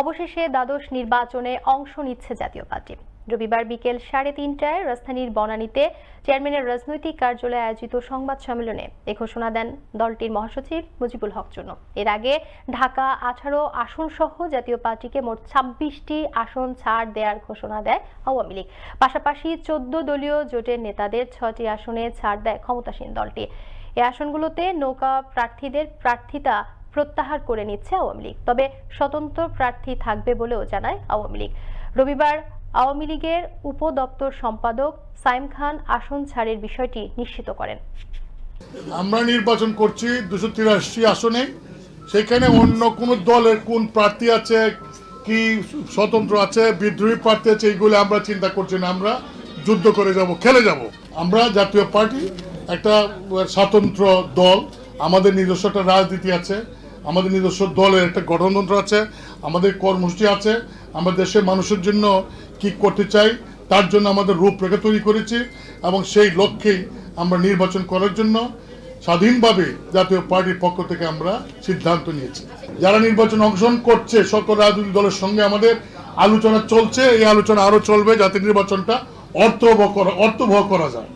অবশেষে দ্বাদশ নির্বাচনে অংশ নিচ্ছে জাতীয় পার্টি। রবিবার বিকেল সাড়ে তিনটায় রাজধানীর বনানীতে চেয়ারম্যানের রাজনৈতিক কার্যালয়ে আয়োজিত সংবাদ সম্মেলনে এ ঘোষণা দেন দলটির মহাসচিব মুজিবুল হক জন্য এর আগে ঢাকা আঠারো আসন সহ জাতীয় পার্টিকে মোট ছাব্বিশটি আসন ছাড় দেওয়ার ঘোষণা দেয় আওয়ামী লীগ। পাশাপাশি চোদ্দ দলীয় জোটের নেতাদের ছটি আসনে ছাড় দেয় ক্ষমতাসীন দলটি। এই আসনগুলোতে নৌকা প্রার্থীদের প্রার্থিতা প্রত্যাহার করে নিচ্ছে আওয়ামী লীগ। তবে স্বতন্ত্র প্রার্থী থাকবে বলেও জানায় আওয়ামী লীগ। রবিবার আওয়ামী লীগের উপদপ্তর সম্পাদক সাইম খান আসন ছাড়ের বিষয়টি নিশ্চিত করেন। আমরা নির্বাচন করছি দুশো তিরাশি আসনে। সেখানে অন্য কোন দলের কোন প্রার্থী আছে, কি স্বতন্ত্র আছে, বিদ্রোহী প্রার্থী আছে, এইগুলো আমরা চিন্তা করছি না। আমরা যুদ্ধ করে যাব, খেলে যাব। আমরা জাতীয় পার্টি, একটা স্বতন্ত্র দল। আমাদের নিজস্ব একটা রাজনীতি আছে। আমাদের নিজস্ব দলের একটা গঠনতন্ত্র আছে, আমাদের কর্মসূচি আছে, আমরা দেশের মানুষের জন্য কি করতে চাই, তার জন্য আমাদের রূপরেখা তৈরি করেছি এবং সেই লক্ষ্যেই আমরা নির্বাচন করার জন্য স্বাধীনভাবে জাতীয় পার্টির পক্ষ থেকে আমরা সিদ্ধান্ত নিয়েছি। যারা নির্বাচন অংশগ্রহণ করছে, সকল রাজনৈতিক দলের সঙ্গে আমাদের আলোচনা চলছে, এই আলোচনা আরও চলবে যাতে নির্বাচনটা অর্থবহ করা অর্থবহ করা যায়।